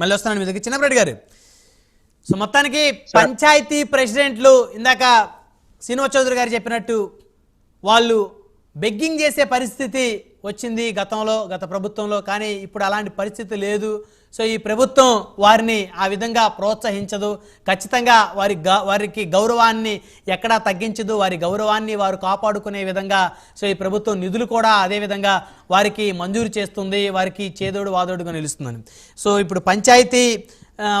మళ్ళీ వస్తున్నాను మీ దగ్గర చిన్నప్పటి గారు. సో మొత్తానికి పంచాయతీ ప్రెసిడెంట్లు ఇందాక శ్రీనివాస్ చౌదరి గారు చెప్పినట్టు వాళ్ళు బెగ్గింగ్ చేసే పరిస్థితి వచ్చింది గతంలో గత ప్రభుత్వంలో కానీ ఇప్పుడు అలాంటి పరిస్థితి లేదు. సో ఈ ప్రభుత్వం వారిని ఆ విధంగా ప్రోత్సహించదు. ఖచ్చితంగా వారి గ వారికి గౌరవాన్ని ఎక్కడా తగ్గించదు. వారి గౌరవాన్ని వారు కాపాడుకునే విధంగా సో ఈ ప్రభుత్వం నిధులు కూడా అదే విధంగా వారికి మంజూరు చేస్తుంది. వారికి చేదోడు వాదోడుగా నిలుస్తుందని. సో ఇప్పుడు పంచాయతీ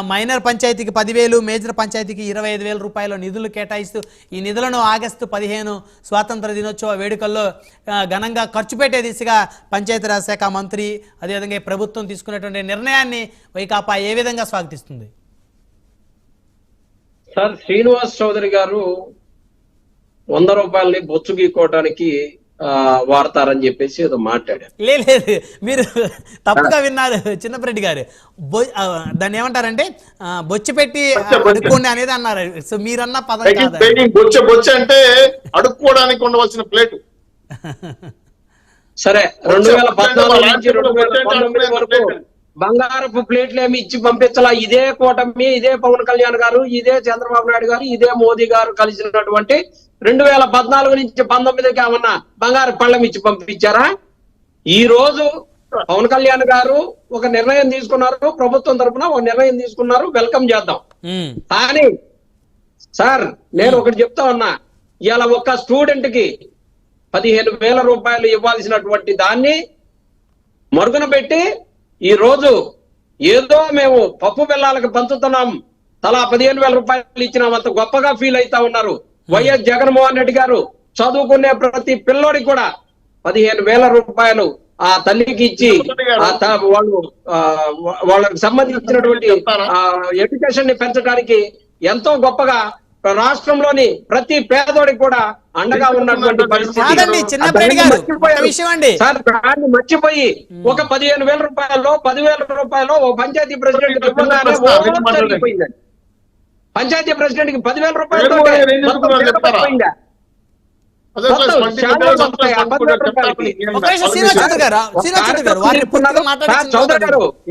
మైనర్ పంచాయతీకి పదివేలు మేజర్ పంచాయతీకి ఇరవై ఐదు వేల రూపాయల నిధులు కేటాయిస్తూ ఈ నిధులను ఆగస్టు పదిహేను స్వాతంత్ర దినోత్సవ వేడుకల్లో ఘనంగా ఖర్చు పెట్టే దిశగా పంచాయతీరాజ్ శాఖ మంత్రి అదేవిధంగా ప్రభుత్వం తీసుకున్నటువంటి నిర్ణయాన్ని వైకాపా ఏ విధంగా స్వాగతిస్తుంది? సార్ శ్రీనివాస్ చౌదరి గారు వంద రూపాయలని బొచ్చు గీక్కోవడానికి వాడతారని చెప్పేసి ఏదో మాట్లాడారు. లే- లేదు మీరు తప్పుగా విన్నారు చిన్నపరెడ్డి గారు. దాన్ని ఏమంటారంటే ఆ, బొచ్చి పెట్టి అడుక్కోండి అనేది అన్నారు. సో మీరన్న పదం బొచ్చ బొచ్చ అంటే అడుక్కోవడానికి ఉండవలసిన ప్లేట్. సరే రెండు వేల పద్నాలుగు నుంచి రెండు వేల పంతొమ్మిది వరకు బంగారపు ప్లేట్లు ఏమి ఇచ్చి పంపించాలా? ఇదే కూటమి ఇదే పవన్ కళ్యాణ్ గారు ఇదే చంద్రబాబు నాయుడు గారు ఇదే మోదీ గారు కలిసినటువంటి రెండు వేల పద్నాలుగు నుంచి పంతొమ్మిదికి ఏమన్నా బంగారు పళ్ళం ఇచ్చి పంపించారా? ఈ రోజు పవన్ కళ్యాణ్ గారు ఒక నిర్ణయం తీసుకున్నారు. ప్రభుత్వం తరపున ఒక నిర్ణయం తీసుకున్నారు. వెల్కమ్ చేద్దాం. కానీ సార్ నేను ఒకటి చెప్తా ఉన్నా. ఇవాళ ఒక్క స్టూడెంట్కి పదిహేను వేల రూపాయలు ఇవ్వాల్సినటువంటి దాన్ని మరుగున పెట్టి ఈ రోజు ఏదో మేము పప్పు బెల్లాలకు పంచుతున్నాం. తలా పదిహేను వేల రూపాయలు ఇచ్చినాం. అంత గొప్పగా ఫీల్ అవుతా ఉన్నారు. వైఎస్ జగన్మోహన్ రెడ్డి గారు చదువుకునే ప్రతి పిల్లోడికి కూడా పదిహేను వేల రూపాయలు ఆ తల్లికి ఇచ్చి ఆ వాళ్ళు ఆ, వాళ్ళకి సంబంధించినటువంటి ఎడ్యుకేషన్ని పెంచడానికి ఎంతో గొప్పగా రాష్ట్రంలోని ప్రతి పేదోడికి కూడా అండగా ఉన్నటువంటి పరిస్థితి. సార్ దాన్ని మర్చిపోయి ఒక పదిహేను వేల రూపాయలు పదివేల రూపాయలు ఓ పంచాయతీ ప్రెసిడెంట్. పంచాయతీ ప్రెసిడెంట్కి పదివేల రూపాయలు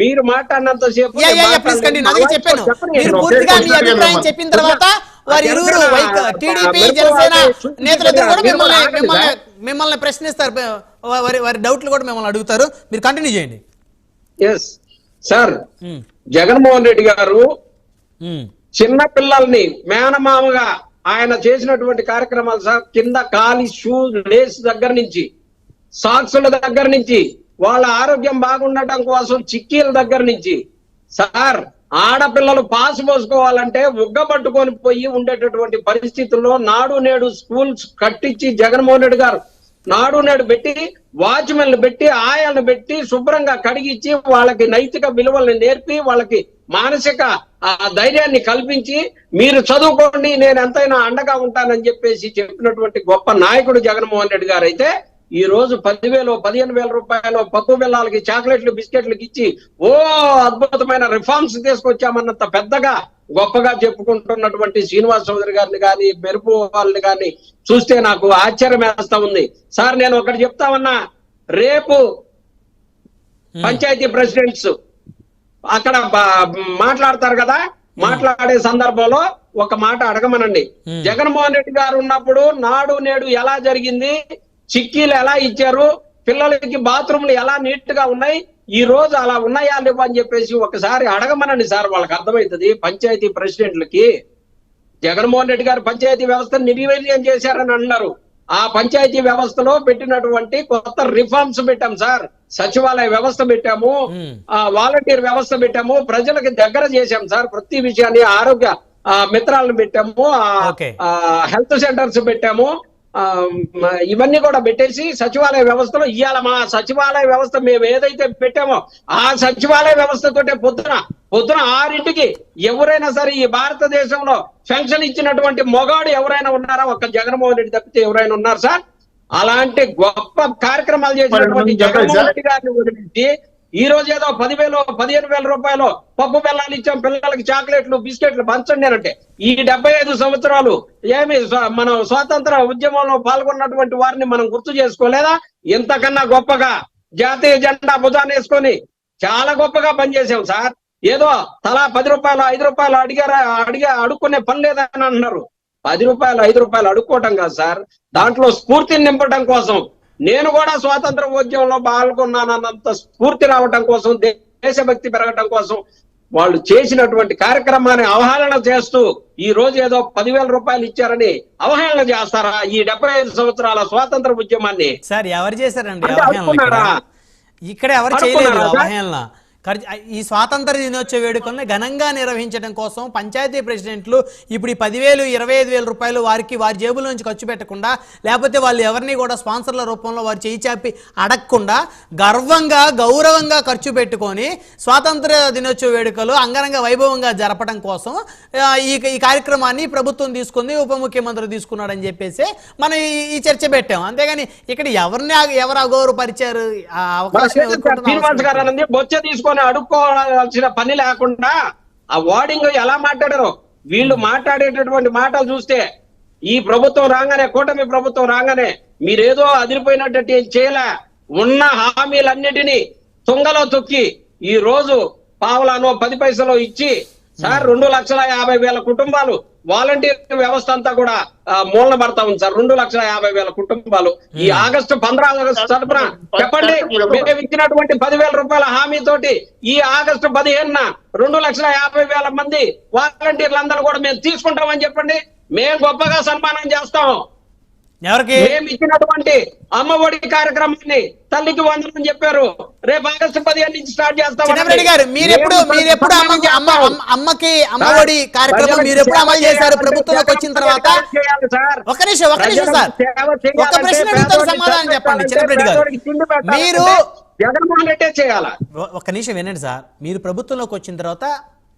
మీరు మాట్లాడినంత సేపు చెప్పాను. మీరు పూర్తిగా మీ అభిప్రాయం చెప్పిన తర్వాత వారి ఇరువురు జనసేన, వైక- టీడీపీ జనసేన నేతలిద్దరు కూడా మిమ్మల్ని మిమ్మల్ని. మిమ్మల్ని ప్రశ్నిస్తారు. వారి వారి డౌట్లు కూడా మిమ్మల్ని అడుగుతారు. మీరు కంటిన్యూ చేయండి. Yes sir um, Jaganmohan Reddy గారు ఉమ్, చిన్న పిల్లల్ని మేనమామగా ఆయన చేసినటువంటి కార్యక్రమాలు సార్ కింద కాలి షూ లేస్ దగ్గర నుంచి సాక్సుల దగ్గర నుంచి వాళ్ళ ఆరోగ్యం బాగుండటం కోసం చిక్కీల దగ్గర నుంచి సార్ ఆడపిల్లలు పాస్ పోసుకోవాలంటే ఉగ్గ పట్టుకొని పోయి ఉండేటటువంటి పరిస్థితుల్లో నాడు నేడు స్కూల్స్ కట్టించి జగన్మోహన్ రెడ్డి గారు నాడు నేడు పెట్టి వాచ్మెన్లు పెట్టి ఆయాలను పెట్టి శుభ్రంగా కడిగిచ్చి వాళ్ళకి నైతిక విలువల్ని నేర్పి వాళ్ళకి మానసిక ఆ, ధైర్యాన్ని కల్పించి మీరు చదువుకోండి నేను ఎంతైనా అండగా ఉంటానని చెప్పేసి చెప్పినటువంటి గొప్ప నాయకుడు జగన్మోహన్ రెడ్డి గారు అయితే ఈ రోజు పదివేలు పదిహేను వేల రూపాయలు పప్పు బెల్లాలకి చాక్లెట్లు బిస్కెట్లకి ఇచ్చి ఓ అద్భుతమైన రిఫార్మ్స్ తీసుకొచ్చామన్నంత పెద్దగా గొప్పగా చెప్పుకుంటున్నటువంటి శ్రీనివాస్ చౌదరి గారిని కానీ మెరుపు వాళ్ళని కానీ చూస్తే నాకు ఆశ్చర్యం వేస్తా ఉంది. సార్ నేను ఒకటి చెప్తా ఉన్నా. రేపు పంచాయతీ ప్రెసిడెంట్స్ అక్కడ మాట్లాడతారు కదా? మాట్లాడే సందర్భంలో ఒక మాట అడగమనండి. జగన్మోహన్ రెడ్డి గారు ఉన్నప్పుడు నాడు నేడు ఎలా జరిగింది? చిక్కీలు ఎలా ఇచ్చారు? పిల్లలకి బాత్రూమ్లు ఎలా నీట్గా ఉన్నాయి? ఈ రోజు అలా ఉన్నాయా లేవా అని చెప్పేసి ఒకసారి అడగమనండి సార్. వాళ్ళకి అర్థమవుతుంది. పంచాయతీ ప్రెసిడెంట్లకి జగన్మోహన్ రెడ్డి గారు పంచాయతీ వ్యవస్థను నిర్వీర్యం చేశారని అన్నారు. ఆ పంచాయతీ వ్యవస్థలో పెట్టినటువంటి కొత్త రిఫార్మ్స్ పెట్టాం సార్. సచివాలయ వ్యవస్థ పెట్టాము. ఆ వాలంటీర్ వ్యవస్థ పెట్టాము. ప్రజలకు దగ్గర చేశాం సార్. ప్రతి విషయాన్ని ఆరోగ్య మిత్రాలను పెట్టాము. హెల్త్ సెంటర్స్ పెట్టాము. ఇవన్నీ కూడా పెట్టేసి సచివాలయ వ్యవస్థలో ఇవాళ మా సచివాలయ వ్యవస్థ మేము ఏదైతే పెట్టామో ఆ సచివాలయ వ్యవస్థతోటే పొద్దున పొద్దున ఆరింటికి ఎవరైనా సరే ఈ భారతదేశంలో పెన్షన్ ఇచ్చినటువంటి మొగాడు ఎవరైనా ఉన్నారా ఒక్క జగన్మోహన్ రెడ్డి తప్పితే ఎవరైనా ఉన్నారు సార్ అలాంటి గొప్ప కార్యక్రమాలు చేసినటువంటి జగన్మోహన్. రెడ్డి గారిని ఈ రోజు ఏదో పదివేలు పదిహేను వేల రూపాయలు పప్పు బెల్లాలు ఇచ్చాం పిల్లలకి చాక్లెట్లు బిస్కెట్లు పంచండి అంటే ఈ డెబ్బై ఐదు సంవత్సరాలు ఏమి మనం స్వాతంత్ర ఉద్యమంలో పాల్గొన్నటువంటి వారిని మనం గుర్తు చేసుకోలేదా? ఇంతకన్నా గొప్పగా జాతీయ జెండా భుజాన్ని వేసుకొని చాలా గొప్పగా పనిచేసాం సార్. ఏదో తలా పది రూపాయలు ఐదు రూపాయలు అడిగారా అడిగా అడుక్కునే పని లేదని అంటున్నారు పది రూపాయలు ఐదు రూపాయలు అడుక్కోవటం కాదు సార్. దాంట్లో స్ఫూర్తిని నింపడం కోసం నేను కూడా స్వాతంత్ర ఉద్యమంలో పాల్గొన్నానన్నంత స్ఫూర్తి రావటం కోసం దేశభక్తి పెరగటం కోసం వాళ్ళు చేసినటువంటి కార్యక్రమాన్ని అవహేళన చేస్తూ ఈ రోజు ఏదో పదివేల రూపాయలు ఇచ్చారని అవహేళన చేస్తారా? ఈ డెబ్బై ఐదు సంవత్సరాల స్వాతంత్ర ఉద్యమాన్ని సార్ ఎవరు చేశారండి ఇక్కడ? ఎవరు చేయలేదు? అవహేళన. ఈ స్వాతంత్ర దినోత్సవ వేడుకల్ని ఘనంగా నిర్వహించడం కోసం పంచాయతీ ప్రెసిడెంట్లు ఇప్పుడు ఈ పదివేలు ఇరవై ఐదు వేల రూపాయలు వారికి వారి జేబుల నుంచి ఖర్చు పెట్టకుండా లేకపోతే వాళ్ళు ఎవరిని కూడా స్పాన్సర్ల రూపంలో వారు చేయి చాపి అడగకుండా గర్వంగా గౌరవంగా ఖర్చు పెట్టుకొని స్వాతంత్ర దినోత్సవ వేడుకలు అంగరంగ వైభవంగా జరపడం కోసం ఈ ఈ కార్యక్రమాన్ని ప్రభుత్వం తీసుకుంది ఉప ముఖ్యమంత్రి తీసుకున్నాడని చెప్పేసి మనం ఈ- చర్చ పెట్టాం. అంతేగాని ఇక్కడ ఎవరిని ఎవరు అగౌరవపరిచారు? అవకాశం తీసుకొని అడుక్కోవాల్సిన పని లేకుండా ఆ వార్డింగ్ ఎలా మాట్లాడారో వీళ్ళు మాట్లాడేటటువంటి మాటలు చూస్తే ఈ ప్రభుత్వం రాగానే కూటమి ప్రభుత్వం రాగానే మీరేదో అదిరిపోయినట్టు ఏం చేయలే? ఉన్న హామీలన్నిటినీ తుంగలో తొక్కి ఈ రోజు పావలానో పది పైసలో ఇచ్చి సార్ రెండు లక్షల యాభై వేల కుటుంబాలు వాలంటీర్ వ్యవస్థ అంతా కూడా మూలన పడతా ఉంది సార్. రెండు లక్షల యాభై వేల కుటుంబాలు. ఈ ఆగస్టు పంద్రా ఆగస్టు తరపున చెప్పండి మేము ఇచ్చినటువంటి పదివేల రూపాయల హామీ తోటి ఈ ఆగస్టు పదిహేనున రెండు లక్షల యాభై వేల మంది వాలంటీర్లు అందరూ కూడా మేము తీసుకుంటామని చెప్పండి. మేము గొప్పగా సన్మానం చేస్తాం. ఎవరికి? మేము ఇచ్చినటువంటి అమ్మఒడి కార్యక్రమాన్ని తల్లికి వందనం చెప్పారు. రేపు ఆగస్టు పదిహేను నుంచి స్టార్ట్ చేస్తాం గారు మీరెప్పుడు మీరెప్పుడు అమ్మ అమ్మ అమ్మ- అమ్మకి అమ్మఒడి కార్యక్రమం మీరు ఎప్పుడు అమలు చేశారు? ప్రభుత్వంలోకి వచ్చిన తర్వాత? ఒక నిమిషం ఒక నిమిషం సార్. ఒక ప్రశ్న సమాధానం చెప్పండి చిన్నరెడ్డి గారు. మీరు జగన్మోహన్ రెడ్డే చేయాలా? ఒ- ఒక్క నిమిషం వినండి సార్. మీరు ప్రభుత్వంలోకి వచ్చిన తర్వాత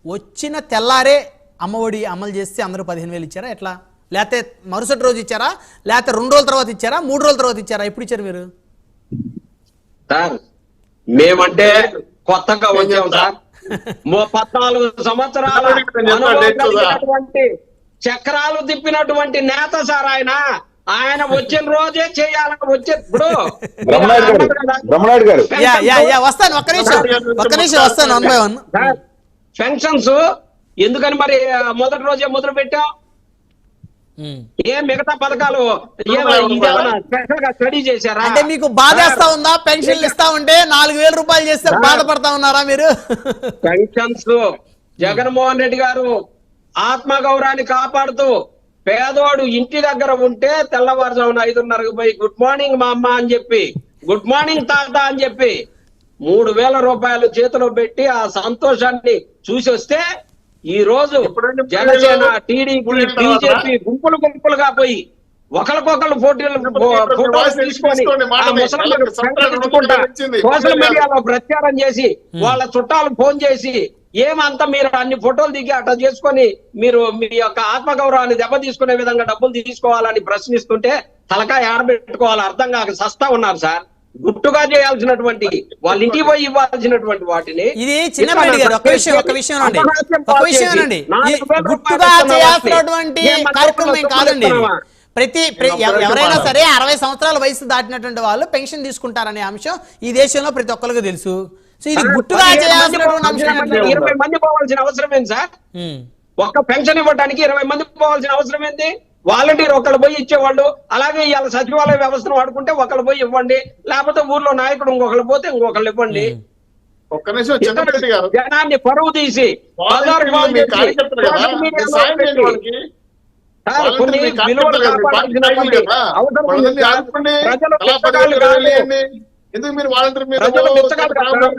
వచ్చిన తెల్లారే అమ్మఒడి అమలు చేస్తే అందరూ పదిహేను వేలు ఇచ్చారా? ఎట్లా? లేకపోతే మరుసటి రోజు ఇచ్చారా? లేకపోతే రెండు రోజుల తర్వాత ఇచ్చారా? మూడు రోజుల తర్వాత ఇచ్చారా? ఎప్పుడు ఇచ్చారు మీరు? సార్ మేమంటే కొత్తగా వచ్చాం సార్. మో- పద్నాలుగు సంవత్సరాల చక్రాలు తిప్పినటువంటి నేత సార్ ఆయన. ఆయన వచ్చిన రోజే చేయాలని వచ్చే ఇప్పుడు బ్రహ్మనాయుడు గారు బ్రహ్మనాయుడు గారు. యా యా యా వస్తాను ఒక్క నిమిషం ఒక్క నిమిషం వస్తాను one by one sir pensions ఎందుకని మరి మొదటి రోజే మొదలు పెట్టాం ఏ మిగతా పథకాలు స్టడీ చేశారా? అంటే మీకు బాధేస్తా ఉందా? పెన్షన్లు ఇస్తా ఉంటే నాలుగు వేల రూపాయలు చేస్తే బాధపడతా ఉన్నారా మీరు? పెన్షన్స్ జగన్మోహన్ రెడ్డి గారు ఆత్మగౌరవాన్ని కాపాడుతూ పేదవాడు ఇంటి దగ్గర ఉంటే తెల్లవారుజామున ఐదున్నరకు పోయి గుడ్ మార్నింగ్ మా అమ్మ అని చెప్పి గుడ్ మార్నింగ్ తాత అని చెప్పి మూడు వేల రూపాయలు చేతిలో పెట్టి ఆ సంతోషాన్ని చూసి వస్తే ఈ రోజు జనసేన? టీడీపీ? బీజేపీ గుంపులు గుంపులుగా పోయి ఒకరికొకరు ఫోటోలు ఫోటోలు తీసుకొని. సోషల్. మీడియాలో ప్రచారం చేసి వాళ్ళ చుట్టాలు ఫోన్ చేసి ఏమంతా మీరు అన్ని ఫోటోలు దిగి అట్లా చేసుకొని మీరు మీ యొక్క ఆత్మగౌరవాన్ని దెబ్బ తీసుకునే విధంగా డబ్బులు తీసుకోవాలని ప్రశ్నిస్తుంటే తలకాయ ఆడబెట్టుకోవాలి అర్థం కాక సస్తా ఉన్నారు సార్ గుట్టుగా చేయాల్సినటువంటి వాళ్ళ ఇంటికి పోయి ఇవ్వాల్సినటువంటి వాటిని ఇది చిన్నపాటి గారు ఒక విషయం ఒక విషయం అండి ఒక విషయం అండి గుట్టుగా చేయాల్సినటువంటి కార్యక్రమం కాదండి? ప్రతి ప్ర- ఎవ- ఎవరైనా సరే అరవై సంవత్సరాల వయసు దాటినటువంటి వాళ్ళు పెన్షన్ తీసుకుంటారనే అంశం ఈ దేశంలో ప్రతి ఒక్కరికి తెలుసు. సో ఇది గుట్టుగా చేయాల్సినటువంటి అంశం? ఇరవై మంది పోవాల్సిన అవసరం ఏంటి సార్. ఒక్క పెన్షన్ ఇవ్వడానికి ఇరవై మంది పోవాల్సిన అవసరం ఏంటి? వాలంటీర్ ఒకళ్ళు పోయి ఇచ్చేవాళ్ళు అలాగే ఇవాళ సచివాలయ వ్యవస్థను వాడుకుంటే ఒకళ్ళు పోయి ఇవ్వండి లేకపోతే ఊర్లో నాయకుడు ఇంకొకళ్ళు పోతే ఇంకొకళ్ళు ఇవ్వండి. ఒక్క నిమిషం చంద్రరెడ్డి గారు. జనాన్ని పరువు తీసి కొన్ని ఎందుకు మీరు వాలంటీర్ మీద.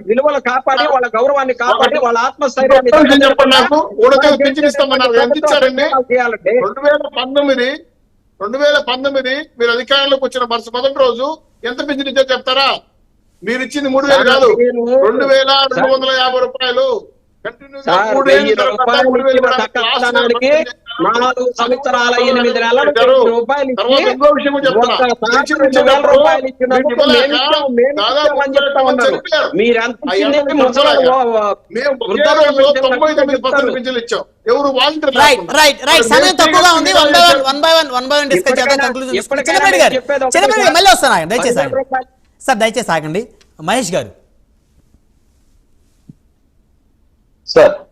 విలువలు కాపాడి వాళ్ళ గౌరవాన్ని కాపాడి వాళ్ళ ఆత్మస్థైర్యాన్ని చెప్పండి నాకు. ఊడకలు పింఛన్ ఇస్తామన్నారు. ఎంత ఇచ్చారండి? చేయాలంటే రెండు వేల పంతొమ్మిది రెండు వేల పంతొమ్మిది మీరు అధికారంలోకి వచ్చిన మరుస మొదటి రోజు ఎంత పింఛన్ ఇచ్చారో చెప్తారా మీరు ఇచ్చింది మూడు వేలు కాదు రెండు వేల రెండు వందల యాభై రూపాయలు కంటిన్యూగా మూడు వేలు నాలుగు సంవత్సరాల ఎనిమిది నెలలు రూపాయలు ఎవరు రైట్ రైట్ రైట్ సమయం తక్కువగా ఉంది. One by one one by one one by one discuss చేద్దాం. ఎప్పటికైనా- కంక్లూజన్ ఎప్పటికైనా చిన్నపల్లి గారు చెప్పేది ఒకటే చిన్నపల్లి గారు సార్. మళ్ళీ వస్తాను ఆగండి దయచేసి పదివేల ఆగండి. రూపాయలు. సార్ దయచేసి ఆగండి. మహేష్ గారు. సార్